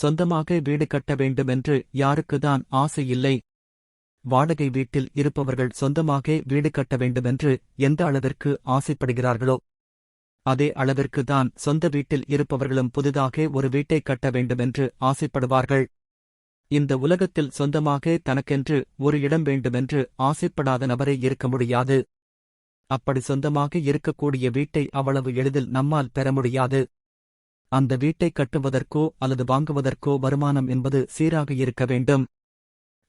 சொந்தமாக வீடு கட்ட வேண்டுமென்று யாருக்குதான் ஆசை இல்லை. வாடகை வீட்டில் இருப்பவர்கள் சொந்தமாக வீடு கட்ட வேண்டுமென்று எந்த அளவிற்கு ஆசைப்படுகிறார்களோ அதே அளவிற்கு தான் சொந்த வீட்டில் இருப்பவர்களும் புதிதாக ஒரு வீட்டை கட்ட வேண்டுமென்று ஆசைப்படுவார்கள். இந்த உலகத்தில் சொந்தமாக தனக்கென்று ஒரு இடம் வேண்டுமென்று ஆசைப்படாத நபரே இருக்க முடியாது. அப்படி சொந்தமாக இருக்கக்கூடிய வீட்டை அவ்வளவு எளிதில் நம்மால் பெற முடியாது. அந்த வீட்டை கட்டுவதற்கோ அல்லது வாங்குவதற்கோ வருமானம் என்பது சீராக இருக்க வேண்டும்.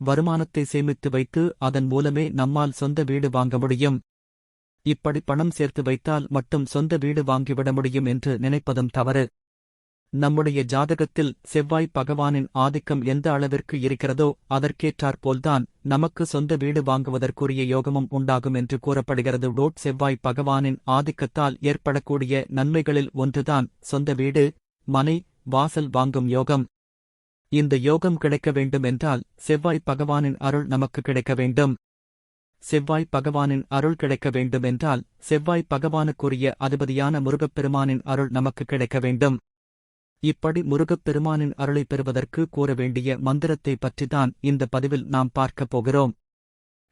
வருமானத்தை சேமித்து வைத்து அதன் மூலமே நம்மால் சொந்த வீடு வாங்க முடியும். இப்படி பணம் சேர்த்து வைத்தால் மட்டும் சொந்த வீடு வாங்கிவிட முடியும் என்று நினைப்பதும் தவறு. நம்முடைய ஜாதகத்தில் செவ்வாய் பகவானின் ஆதிக்கம் எந்த அளவிற்கு இருக்கிறதோ அதற்கேற்றாற்போல்தான் நமக்கு சொந்த வீடு வாங்குவதற்குரிய யோகமும் உண்டாகும் என்று கூறப்படுகிறது. டோட் செவ்வாய் பகவானின் ஆதிக்கத்தால் ஏற்படக்கூடிய நன்மைகளில் ஒன்றுதான் சொந்த வீடு மனை வாசல் வாங்கும் யோகம். இந்த யோகம் கிடைக்க வேண்டும் என்றால் செவ்வாய் பகவானின் அருள் நமக்கு கிடைக்க வேண்டும். செவ்வாய் பகவானின் அருள் கிடைக்க வேண்டும் என்றால் செவ்வாய் பகவானுக்குரிய அதிபதியான முருகப்பெருமானின் அருள் நமக்கு கிடைக்க வேண்டும். இப்படி முருகப்பெருமானின் அருளை பெறுவதற்கு கூற வேண்டிய மந்திரத்தை பற்றிதான் இந்த பதிவில் நாம் பார்க்கப் போகிறோம்.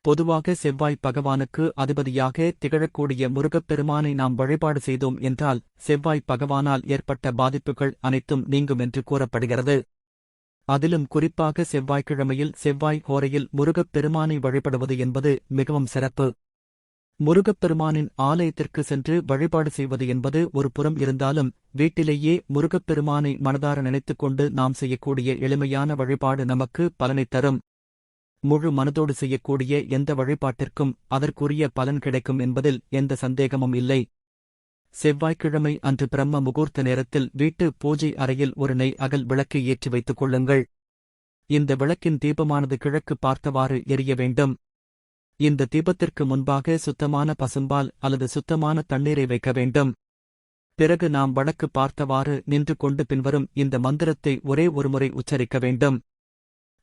பொதுவாக செவ்வாய் பகவானுக்கு அதிபதியாக திகழக்கூடிய முருகப்பெருமானை நாம் வழிபாடு செய்தோம் என்றால் செவ்வாய் பகவானால் ஏற்பட்ட பாதிப்புகள் அனைத்தும் நீங்கும் என்று கூறப்படுகிறது. அதிலும் குறிப்பாக செவ்வாய்க்கிழமையில் செவ்வாய் ஹோரையில் முருகப்பெருமானை வழிபடுவது என்பது மிகவும் சிறப்பு. முருகப்பெருமானின் ஆலயத்திற்கு சென்று வழிபாடு செய்வது என்பது ஒரு புறம் இருந்தாலும் வீட்டிலேயே முருகப்பெருமானை மனதார நினைத்துக் கொண்டு நாம் செய்யக்கூடிய எளிமையான வழிபாடு நமக்கு பலனை தரும். முழு மனதோடு செய்யக்கூடிய எந்த வழிபாட்டிற்கும் அதற்குரிய பலன் கிடைக்கும் என்பதில் எந்த சந்தேகமும் இல்லை. செவ்வாய்க்கிழமை அன்று பிரம்ம முகூர்த்த நேரத்தில் வீட்டு பூஜை அறையில் ஒரு நெய் அகல் விளக்கு ஏற்றி வைத்துக் கொள்ளுங்கள். இந்த விளக்கின் தீபமானது கிழக்கு பார்த்தவாறு எரிய வேண்டும். இந்த தீபத்திற்கு முன்பாக சுத்தமான பசும்பால் அல்லது சுத்தமான தண்ணீரை வைக்க வேண்டும். பிறகு நாம் வடக்கு பார்த்தவாறு நின்று கொண்டு பின்வரும் இந்த மந்திரத்தை ஒரே ஒருமுறை உச்சரிக்க வேண்டும்.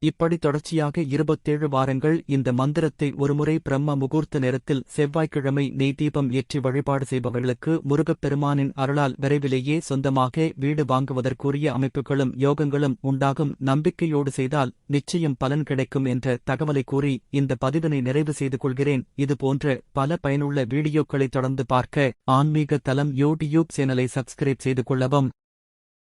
இப்படி தொடர்ச்சியாக இருபத்தேழு வாரங்கள் இந்த மந்திரத்தை ஒருமுறை பிரம்ம முகூர்த்த நேரத்தில் செவ்வாய்க்கிழமை நெய் தீபம் ஏற்றி வழிபாடு செய்பவர்களுக்கு முருகப்பெருமானின் அருளால் விரைவிலேயே சொந்தமாக வீடு வாங்குவதற்குரிய அமைப்புகளும் யோகங்களும் உண்டாகும். நம்பிக்கையோடு செய்தால் நிச்சயம் பலன் கிடைக்கும் என்ற தகவலை கூறி இந்த பதிவினை நிறைவு செய்து கொள்கிறேன். இதுபோன்ற பல பயனுள்ள வீடியோக்களை தொடர்ந்து பார்க்க ஆன்மீக தலம் யூடியூப் சேனலை சப்ஸ்கிரைப் செய்து கொள்ளவும்